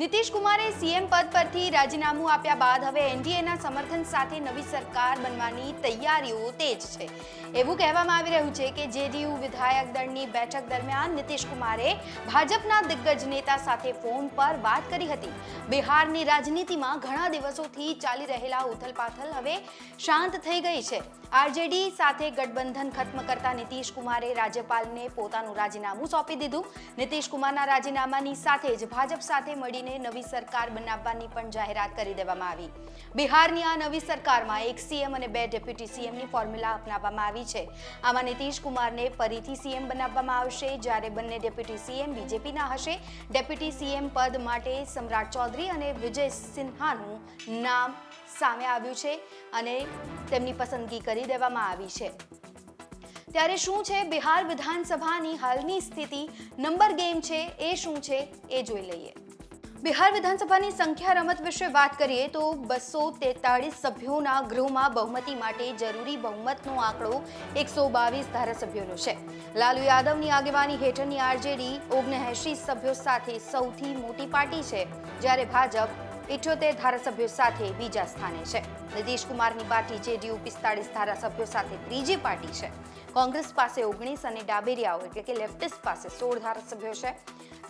નીતિશ કુમારે સીએમ પદ પરથી રાજીનામું આપ્યા બાદ હવે એનડીએના સમર્થન સાથે નવી સરકાર બનવાની તૈયારીઓ તેજ છે. એવું કહેવામાં આવી રહ્યું છે કે જેડીયુ વિધાયક દળની બેઠક દરમિયાન નીતિશ કુમારે ભાજપના દિગ્ગજ નેતા સાથે ફોન પર વાત કરી હતી. બિહારની રાજનીતિમાં ઘણા દિવસોથી ચાલી રહેલા ઉથલપાથલ હવે શાંત થઈ ગઈ છે. આરજેડી સાથે ગઠબંધન ખત્મ કરતા નીતિશ કુમારે રાજ્યપાલને પોતાનું રાજીનામું સોંપી દીધું. નીતિશ કુમારના રાજીનામાની સાથે જ ભાજપ સાથે મળીને નવી સરકાર બનાવવાની પણ જાહેરાત કરી દેવામાં આવી. બિહારની આ નવી સરકારમાં એક સીએમ અને બે ડેપ્યુટી સીએમની ફોર્મ્યુલા અપનાવવામાં આવી છે. આમાં નીતિશ કુમારને ફરીથી સીએમ બનાવવામાં આવશે, જ્યારે બંને ડેપ્યુટી સીએમ બીજેપીના હશે. ડેપ્યુટી સીએમ પદ માટે સમ્રાટ ચૌધરી અને વિજય સિન્હાનું નામ સામે આવ્યું છે અને તેમની પસંદગી કરી દેવામાં આવી છે. ત્યારે શું છે? બિહાર વિધાનસભાની હાલની સ્થિતિ, નંબર ગેમ છે એ શું છે એ જોઈ લઈએ. બિહાર વિધાનસભાની સંખ્યા રમત વિશે વાત કરીએ તો બસો તેતાળીસ સભ્યોના ગૃહમાં બહુમતી માટે જરૂરી બહુમતનો આંકડો એકસો બાવીસ ધારાસભ્યોનો છે. લાલુ યાદવની આગેવાની હેઠળની આરજેડી ઓગણએંશી સભ્યો સાથે સૌથી મોટી પાર્ટી છે, જ્યારે ભાજપ ઇઠ્યોતેર ધારાસભ્યો સાથે બીજા સ્થાને છે. નીતિશ કુમારની પાર્ટી જેડીયુ પિસ્તાળીસ ધારાસભ્યો સાથે ત્રીજી પાર્ટી છે. કોંગ્રેસ પાસે ઓગણીસ અને ડાબેરિયાઓ એટલે કે લેફ્ટિસ્ટ પાસે સોળ ધારાસભ્યો છે.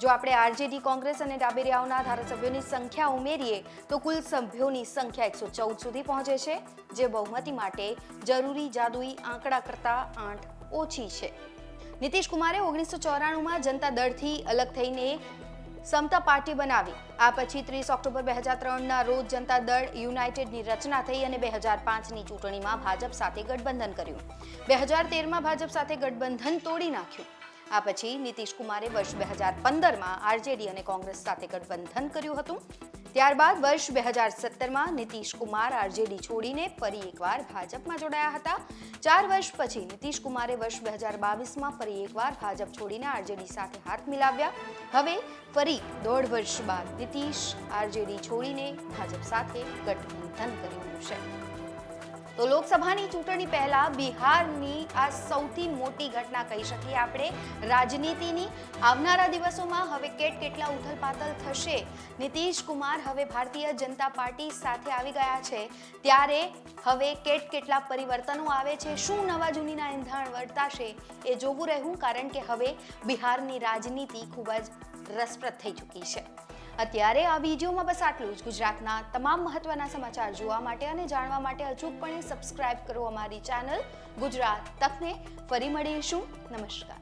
જો આપણે આરજેડી કોંગ્રેસ અને ડાબેરિયાઓના ધારાસભ્યોની સંખ્યા ઉમેરીએ, તો કુલ સભ્યોની સંખ્યા એકસો ચૌદ સુધી પહોંચે છે, જે બહુમતી માટે જરૂરી જાદુઈ આંકડા કરતાં આઠ ઓછી છે. નીતિશ કુમારે ઓગણીસો ચોરાણુંમાં જનતા દળથી અલગ થઈને સમતા પાર્ટી બનાવી. આ પછી ત્રીસ ઓક્ટોબર બે હજાર ત્રણના રોજ જનતા દળ યુનાઇટેડની રચના થઈ અને બે હજાર પાંચની ચૂંટણીમાં ભાજપ સાથે ગઠબંધન કર્યું. બે હજાર તેરમાં ભાજપ સાથે ગઠબંધન તોડી નાખ્યું. આ પછી નીતિશ કુમારે વર્ષ બે હજાર પંદરમાં આરજેડી અને કોંગ્રેસ સાથે ગઠબંધન કર્યું હતું. ત્યારબાદ વર્ષ બે હજાર સત્તરમાં નીતિશ કુમાર આરજેડી છોડીને ફરી એકવાર ભાજપમાં જોડાયા હતા. ચાર વર્ષ પછી નીતિશ કુમારે વર્ષ બે હજાર બાવીસમાં ફરી એકવાર ભાજપ છોડીને આરજેડી સાથે હાથ મિલાવ્યા. હવે ફરી દોઢ વર્ષ બાદ નીતિશ આરજેડી છોડીને ભાજપ સાથે ગઠબંધન કર્યું છે. તો લોકસભાની ચૂંટણી પહેલા બિહારની આ સૌથી મોટી ઘટના કહી શકીએ આપણે. રાજનીતિની આવનારા દિવસોમાં હવે કેટ કેટલા ઉથલપાથલ થશે? નીતિશ કુમાર હવે ભારતીય જનતા પાર્ટી સાથે આવી ગયા છે. ત્યારે હવે કેટ કેટલા પરિવર્તનો આવે છે? શું નવા જૂનીના ઇંધણ વર્તાશે? એ જોવું રહેવું, કારણ કે હવે બિહારની રાજનીતિ ખૂબ જ રસપ્રદ થઈ ચૂકી છે. અત્યારે આ વિડીયોમાં બસ આટલું જ. ગુજરાતના તમામ મહત્વના સમાચાર જોવા માટે અને જાણવા માટે અચૂકપણે સબસ્ક્રાઇબ કરો અમારી ચેનલ ગુજરાત તકને. ફરી મળીશું. નમસ્કાર.